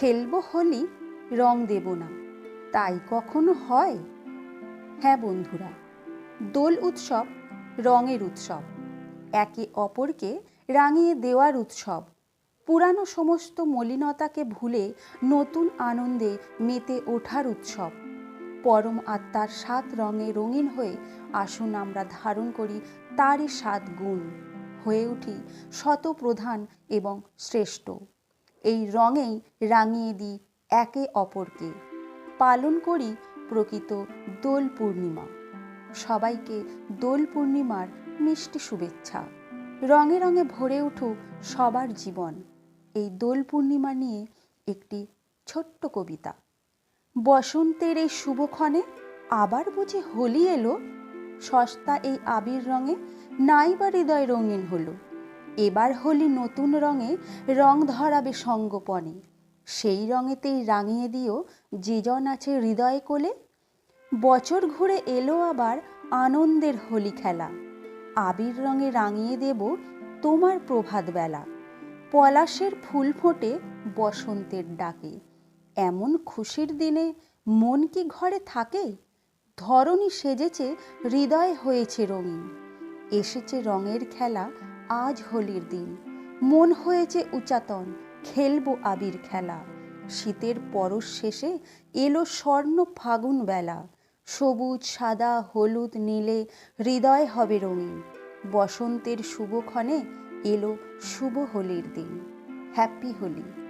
খেলব হোলি রং দেব না। তাই কখনো হয়? হ্যাঁ বন্ধুরা, দোল উৎসব রঙের উৎসব। একে অপরকে রাঙিয়ে দেওয়ার উৎসব। পুরানো সমস্ত মলিনতাকে ভুলে নতুন আনন্দে মেতে ওঠার উৎসব। পরম আত্মার সাত রঙে রঙিন হয়ে আসুন আমরা ধারণ করি তারই সাত গুণ। হয়ে উঠি শতপ্রধান এবং শ্রেষ্ঠ। এই রঙেই রাঙিয়ে দিই একে অপরকে। পালন করি প্রকৃত দোল পূর্ণিমা। সবাইকে দোল পূর্ণিমার মিষ্টি শুভেচ্ছা। রঙে রঙে ভরে উঠুক সবার জীবন। এই দোল পূর্ণিমা নিয়ে একটি ছোট্ট কবিতা। বসন্তের এই শুভক্ষণে আবার বুঝি হোলি এলো? সস্তা এই আবির রঙে নাই বা হৃদয় রঙিন হলো। এবার হোলি নতুন রঙে রং ধরাবে সঙ্গপনে। সেই রঙেতেই রাঙিয়ে দিও যে জন আছে হৃদয় কোলে। বছর ঘুরে এলো আবার আনন্দের হোলি খেলা। আবির রঙে রাঙিয়ে দেব তোমার প্রভাত বেলা। পলাশের ফুল ফোটে বসন্তের ডাকে। এমন খুশির দিনে মন কি ঘরে থাকে? ধরণী সেজেছে হৃদয় হয়েছে রঙিন। এসেছে রঙের খেলা আজ হোলির দিন। মন হয়েছে উচাতন, খেলব আবির খেলা। শীতের পরশ শেষে এলো স্বর্ণ ফাগুন বেলা। সবুজ, সাদা, হলুদ, নীলে হৃদয় হবে রঙিন। বসন্তের শুভক্ষণে এলো শুভ হোলির দিন। হ্যাপি হোলি।